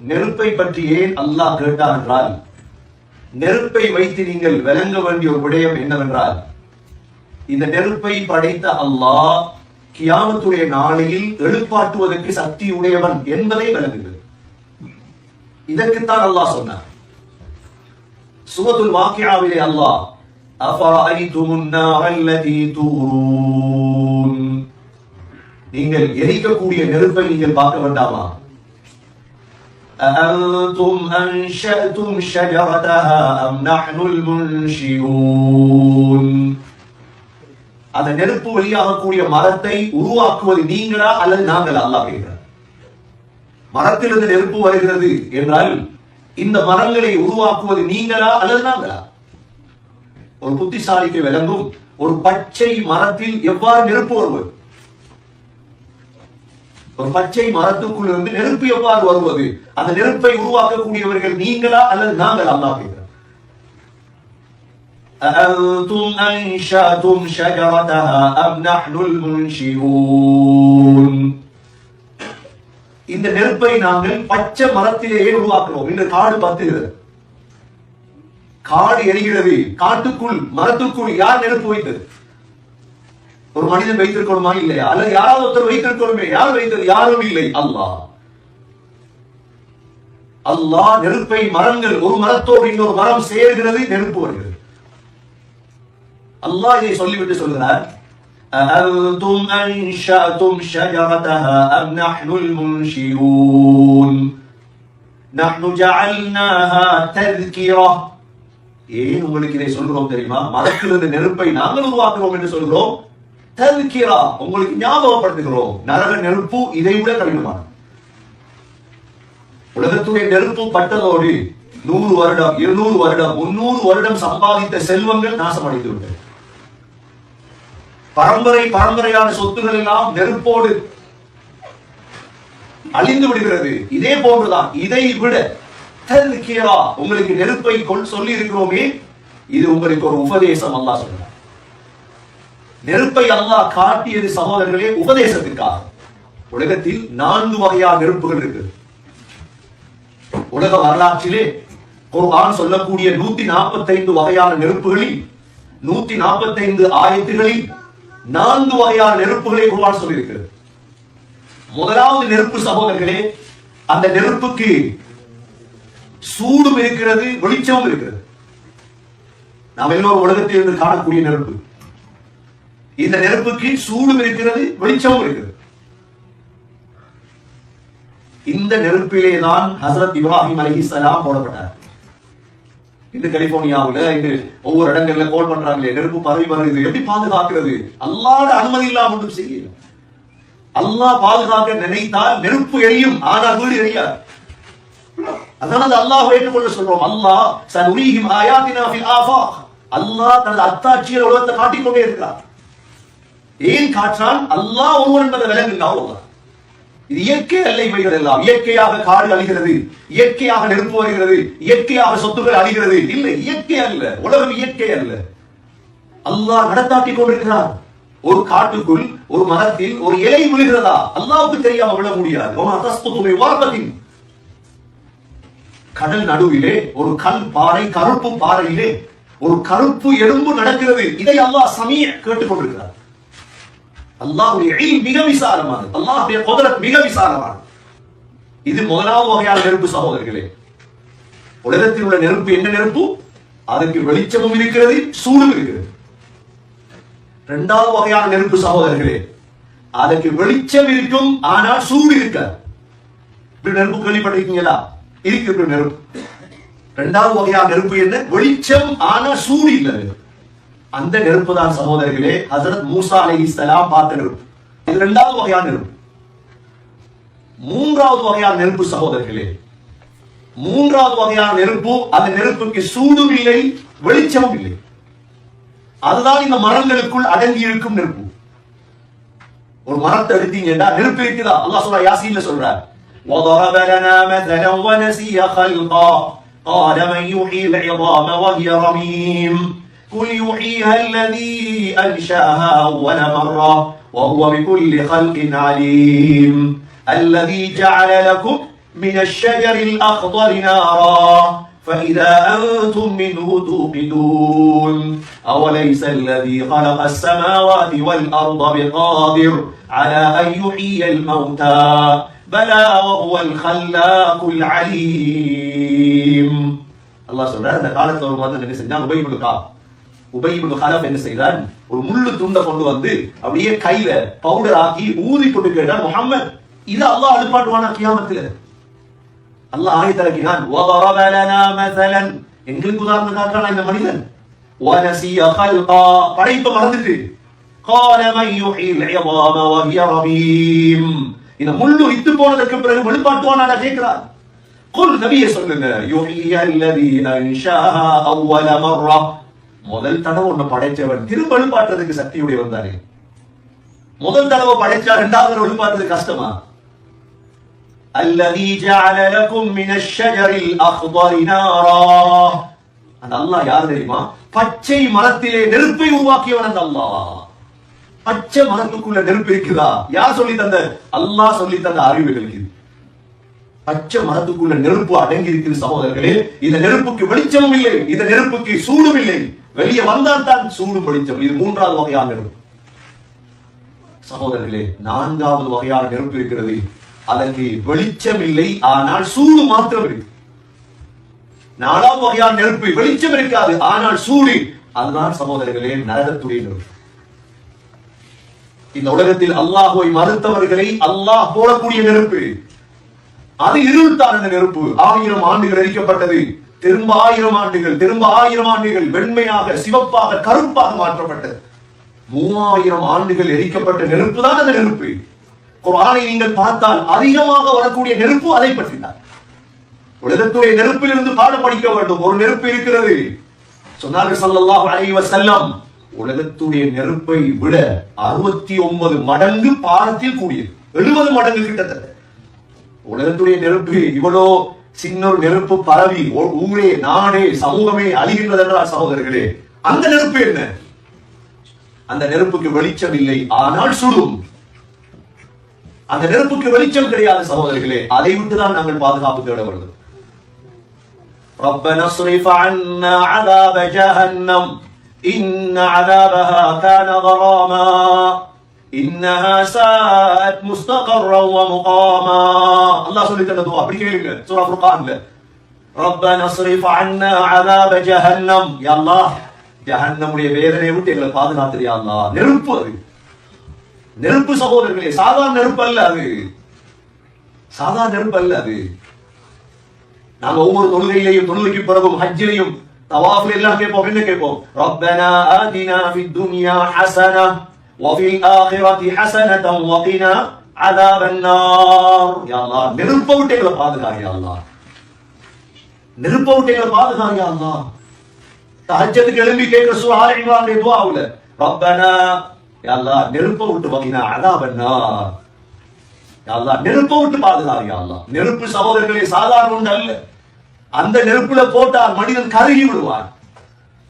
நெருப்பை பற்றி ஏன் அல்லாஹ் கேட்டார் என்றால் நெருப்பை வைத்து நீங்கள் விளங்க வேண்டிய ஒரு விடயம் என்னவென்றால் இந்த நெருப்பை படைத்த அல்லாஹ் கியாமத்துடைய நாளையில் எழுப்பாட்டுவதற்கு சக்தி உடையவன் என்பதை விளங்குகிறது. இதற்குத்தான் அல்லாஹ் சொன்னார் சூரத்துல் வாக்கியாவிலே அல்லாஹ் நீங்கள் எரிக்கக்கூடிய நெருப்பை நீங்கள் பார்க்க வேண்டாமா? أأنتم أنشأتم شجرتها أم نحن المنشئون அந்த நெருப்பு வெளியாகக்கூடிய மரத்தை உருவாக்குவது நீங்களா அல்லது நாங்களா அல்லாஹ் கேட்கிறார் மரத்திலிருந்து நெருப்பு வருகிறது என்றால் இந்த மரங்களை உருவாக்குவது நீங்களா அல்லது நாங்களா ஒரு புத்திசாலிக்கு விளங்கும் ஒரு பச்சை மரத்தில் எவ்வாறு நெருப்பு வருவது ஒரு பச்சை மரத்துக்குள் இருந்து நெருப்பு எவ்வாறு வருவது அந்த நெருப்பை உருவாக்கக்கூடியவர்கள் நீங்களா அல்லது நாங்கள் அல்லாஹ் கேட்கிறார் أأنتم أنشأتم شجرتها أم نحن المنشئون இந்த நெருப்பை நாங்கள் பச்சை மரத்திலேயே உருவாக்குறோம் இன்று காடு பத்துகிறது காடு எரிகிறது காட்டுக்குள் மரத்துக்குள் யார் நெருப்பு வைத்தது ஒரு மனிதன் வைத்திருக்கணுமா இல்லையா அல்லது யாராவது ஒருத்தர் வைத்திருக்கணுமே யார் வைத்தது யாரும் இல்லை அல்லாஹ் அல்லாஹ் நெருப்பை மரங்கள் ஒரு மரத்தோடு இன்னொரு மரம் சேர்கிறது நெருப்பு வருகிறது அல்லாஹ் இதை சொல்லிவிட்டு சொல்கிறார் أأنتم أنشأتم شجرتها أم نحن المنشئون نحن جعلناها تذكرة ஏன் உங்களுக்கு இதை சொல்கிறோம் தெரியுமா மரத்திலிருந்து நெருப்பை நாங்கள் உருவாக்குறோம் என்று சொல்கிறோம் தவிக்கிறா உங்களுக்கு ஞாபகப்படுத்துகிறோம். நரக நெருப்பு இதை விட கடினமான உலகத்துடைய நெருப்பு பட்டதோடு நூறு வருடம் இருநூறு வருடம் முன்னூறு வருடம் சம்பாதித்த செல்வங்கள் நாசமடைந்து விட்டது. பரம்பரை பரம்பரையான சொத்துகள் எல்லாம் நெருப்போடு அழிந்து விடுகிறது. இதே போன்றுதான் இதை விட உங்களுக்கு நெருப்பை கொள் சொல்லி இருக்கிறோமே இது உங்களுக்கு ஒரு உபதேசம் அல்லா சொல்றார் நெருப்பை அல்லாஹ் காட்டியது சகோதரர்களே உபதேசத்திற்காக. உலகத்தில் நான்கு வகையான நெருப்புகள் இருக்கு உலக வரலாற்றிலே குர்ஆன் சொல்லக்கூடிய நூத்தி நாற்பத்தைந்து வகையான நெருப்புகளில் நூத்தி நாற்பத்தைந்து ஆயத்துகளில் நான்கு வகையான நெருப்புகளை குர்ஆன் சொல்லியிருக்கிறது. முதலாவது நெருப்பு சகோதரர்களே அந்த நெருப்புக்கு சூடும் இருக்கிறது வெளிச்சமும் இருக்கிறது. நாம் எல்லோரும் உலகத்தில் இருந்து காணக்கூடிய நெருப்பு. இந்த நெருப்புக்கு சூடும் இருக்கிறது வெளிச்சமும் இருக்கிறது. இந்த நெருப்பிலே தான் ஹசரத் இப்ராஹிம் அலைஹிஸ்ஸலாம் போடப்பட்டார். இந்த கலிபோர்னியாவுல இன்று ஒவ்வொரு இடங்கள்ல கோல் பண்றாங்களே நெருப்பு பரவி வருது எப்படி பாதுகாக்கிறது? அல்லாட அனுமதி இல்லாம ஒன்றும் செய்யல. அல்லாஹ் பாதுகாக்க நினைத்தால் நெருப்பு எரியும் ஆனால் வீடு எரியாது. அதனால அல்லாஹ் ஏற்றுக்கொள்ள சொல்றோம். அல்லாஹ் சனுரீஹிம் ஆயாத்தினா ஃபில் அல்லாஹ் தனது அத்தாட்சியை உலகத்தை காட்டிக்கொண்டே இருக்கிறார் ஏன் காற்றால் அல்லாஹ் ஒருவன் என்பதை விளங்குங்க அவ்வளவுதான். இது இயற்கை அல்ல இவைகள் எல்லாம். இயற்கையாக காடு அழிகிறது இயற்கையாக நெருப்பு வருகிறது இயற்கையாக சொத்துக்கள் அழிகிறது. இல்லை இயற்கை அல்ல. உலகம் இயற்கை அல்ல. அல்லாஹ் நடத்தாட்டி கொண்டிருக்கிறார் ஒரு காட்டுக்குள் ஒரு மரத்தில் ஒரு இலை விழுகிறதா? அல்லாவுக்கு தெரியாம விழ முடியாது. ஒமா கடல் நடுவிலே ஒரு கல் பாறை கருப்பு பாறையிலே ஒரு கருப்பு எறும்பு நடக்கிறது. இதை அல்லாஹ் கேட்டுக் கேட்டுக்கொண்டிருக்கிறார் அல்லாஹுடைய இல்ம் மிக விசாலமானது. அல்லாஹுடைய குதிரத் மிக விசாலமானது. இது முதலாவது வகையான நெருப்பு சகோதரர்களே. உலகத்தில் உள்ள நெருப்பு என்ன நெருப்பு? அதற்கு வெளிச்சமும் இருக்கிறது சூடும் இருக்கிறது. இரண்டாவது வகையான நெருப்பு சகோதரர்களே அதற்கு வெளிச்சம் இருக்கும் ஆனால் சூடு இருக்காது. இப்படி நெருப்பு கேள்விப்பட்டிருக்கீங்களா? இருக்கு இப்படி நெருப்பு. இரண்டாவது வகையான நெருப்பு என்ன? வெளிச்சம் ஆனா சூடு இல்லை அந்த நெருப்பு தான் சகோதரர்களே ஹசரத் மூசா அலைஹிஸ்ஸலாம் பார்த்த நெருப்பு இது இரண்டாவது வகையான நெருப்பு மூன்றாவது வகையான நெருப்பு சகோதரர்களே மூன்றாவது வகையான நெருப்பு அந்த நெருப்புக்கு சூடும் இல்லை வெளிச்சமும் இல்லை அதுதான் இந்த மரங்களுக்குள் அடங்கி இருக்கும் நெருப்பு ஒரு மரத்தை எடுத்தீங்கன்னா நெருப்பு இருக்குதா அல்லாஹ் சொல்ற யாசீன்ல சொல்றார் وضرب لنا مثلا ونسي خلقا قال من يحيي العظام وهي رميم قل يحييها الذي أنشأها أول مرة وهو بكل خلق عليم. الذي جعل لكم من الشجر الأخضر نارا فإذا أنتم منه توقدون. أوليس الذي خلق السماوات والأرض بقادر على أن يحيي الموتى؟ بلى وهو الخلاق العليم. الله سبحانه وتعالى قال telah berfirman dengan sedang கா உபை இப்னு கலப் என்ன செய்தான் ஒரு முள்ளு துண்டை கொண்டு வந்து அப்படியே கையில பவுடர் ஆக்கி ஊதி போட்டு கேட்டான் முஹம்மத் இது அல்லாஹ் அழுப்பாட்டுவானா கியாமத்துல அல்லாஹ் ஆயத்திறக்கினான் وَضَرَبَ لَنَا مَثَلًا எங்களுக்கு உதாரணம் காட்டுறான் இந்த மனிதன் وَنَسِيَ خَلْقًا படைப்பை மறந்துட்டு قَالَ مَنْ يُحْيِي الْعِظَامَ وَهِيَ رَمِيمٌ இந்த முள்ளு இத்து போனதற்கு பிறகு வெளிப்பாட்டுவானா கேட்கிறான் குல் நபியை சொல்லுங்க யுஹிய அல்லதி அன்ஷாஹா அவ்வல மர்ரா முதல் தடவை ஒண்ணு படைச்சவன் திரும்ப எழுப்பாட்டுறதுக்கு சக்தியுடைய வந்தாரு. முதல் தடவை படைச்சா ரெண்டாவது தடவை எழுப்பாட்டுறது கஷ்டமா? அல்லதி ஜஅல லக்கும் மின ஷஜரில் அக்பரி நாரா. அந்த அல்லாஹ் யார் தெரியுமா? பச்சை மரத்திலே நெருப்பை உருவாக்கியவன் அந்த அல்லாஹ். பச்சை மரத்துக்குள்ள நெருப்பு இருக்குதா? யார் சொல்லி தந்த? அல்லாஹ் சொல்லி தந்த அறிவுகளுக்கு. இது பச்சை மரத்துக்குள்ள நெருப்பு அடங்கி இருக்கிற சகோதரர்களே இந்த நெருப்புக்கு வெளிச்சமும் இல்லை இந்த நெருப்புக்கு சூடும் இல்லை. வெளியே வந்தால் தான் சூடு வெளிச்சம். இது மூன்றாவது வகையான நெருப்பு. சகோதரர்களே நான்காவது வகையான நெருப்பு இருக்கிறது. அதற்கு வெளிச்சம் இல்லை ஆனால் சூடு மாத்திரம் இருக்கு. நாலாவது வகையான நெருப்பு வெளிச்சம் இருக்காது ஆனால் சூடு. அதுதான் சகோதரர்களே நரகத்துடைய நெருப்பு. இந்த உலகத்தில் அல்லாஹுவை மறுத்தவர்களை அல்லாஹ் போடக்கூடிய நெருப்பு. அது இருள்தான் அந்த நெருப்பு. ஆயிரம் ஆண்டுகள் எரிக்கப்பட்டது திரும்ப ஆயிரம் ஆண்டுகள் திரும்ப ஆயிரம் ஆண்டுகள் வெண்மையாக சிவப்பாக கருப்பாக மாற்றப்பட்டது. மூவாயிரம் ஆண்டுகள் எரிக்கப்பட்ட நெருப்பு தான் அந்த நெருப்பு. குரானை நீங்கள் பார்த்தால் அதிகமாக வரக்கூடிய நெருப்பு அதை பற்றி தான் உலகத்துடைய நெருப்பிலிருந்து பாடம் படிக்க வேண்டும். ஒரு நெருப்பு இருக்கிறது. சொன்னார்கள் ஸல்லல்லாஹு அலைஹி வஸல்லம் உலகத்துடைய நெருப்பை விட அறுபத்தி ஒன்பது மடங்கு பாரத்தில் கூடியது. எழுபது மடங்கு கிட்டத்தட்ட. உலகத்துடைய நெருப்பு இவ்வளோ சின்ன ஒரு நெருப்பு பரவி ஒ- ஊரே நாடே சமூகமே அழிகின்றது என்றால் சகோதரர்களே அந்த நெருப்பு என்ன அந்த நெருப்புக்கு வெளிச்சம் இல்லை ஆனால் சுடும் அந்த நெருப்புக்கு வெளிச்சம் கிடையாது சகோதரர்களே அதை விட்டுதான் நாங்கள் பாதுகாப்பு தேட வேண்டும் ربنا اصرف عنا عذاب جهنم إن عذابها كان غراما இன்னஹா சாத் முஸ்தகர்ரன் வ முகாமா அல்லாஹ் சொல்லி தந்த துவா அப்படி கேளுங்க சூரா ஃபுர்கான்ல ரப்பன அஸ்ரிஃப் அன்னா அதாப ஜஹன்னம் யா அல்லாஹ் ஜஹன்னமுடைய வேதனையை விட்டு எங்களை பாதுகாத்துரு யா அல்லாஹ் நெருப்பு அது நெருப்பு சகோதரர்களே சாதாரண நெருப்பு அல்ல அது சாதாரண நெருப்பு அல்ல அது நாங்க ஒவ்வொரு தொழுகையிலையும் தொழுகைக்கு பிறகும் ஹஜ்ஜிலையும் தவாஃபில் எல்லாம் கேட்போம் என்ன கேட்போம் ரப்பனா ஆதினா ஃபித் துன்யா ஹஸனா وفي الآخرة حسنة وقنا عذاب النار. يا الله நெருப்பை விட்டு எங்களை பாதுகாங்க யா பாதுகாங்க யா அல்லாஹ் தஹஜ்ஜத்துக்கு எழும்பி கேட்கிற சுஹார் இம்ரானுடைய துஆவுல ரப்பனா யா அல்லாஹ் நெருப்ப விட்டு வகினா அதாப் அன்னார் யா அல்லாஹ் நெருப்பை விட்டு பாதுகாங்க யா நெருப்பு சகோதரர்களே சாதாரண ஒன்று அல்ல அந்த நெருப்புல போட்டால் மனிதன் கருகி விடுவான்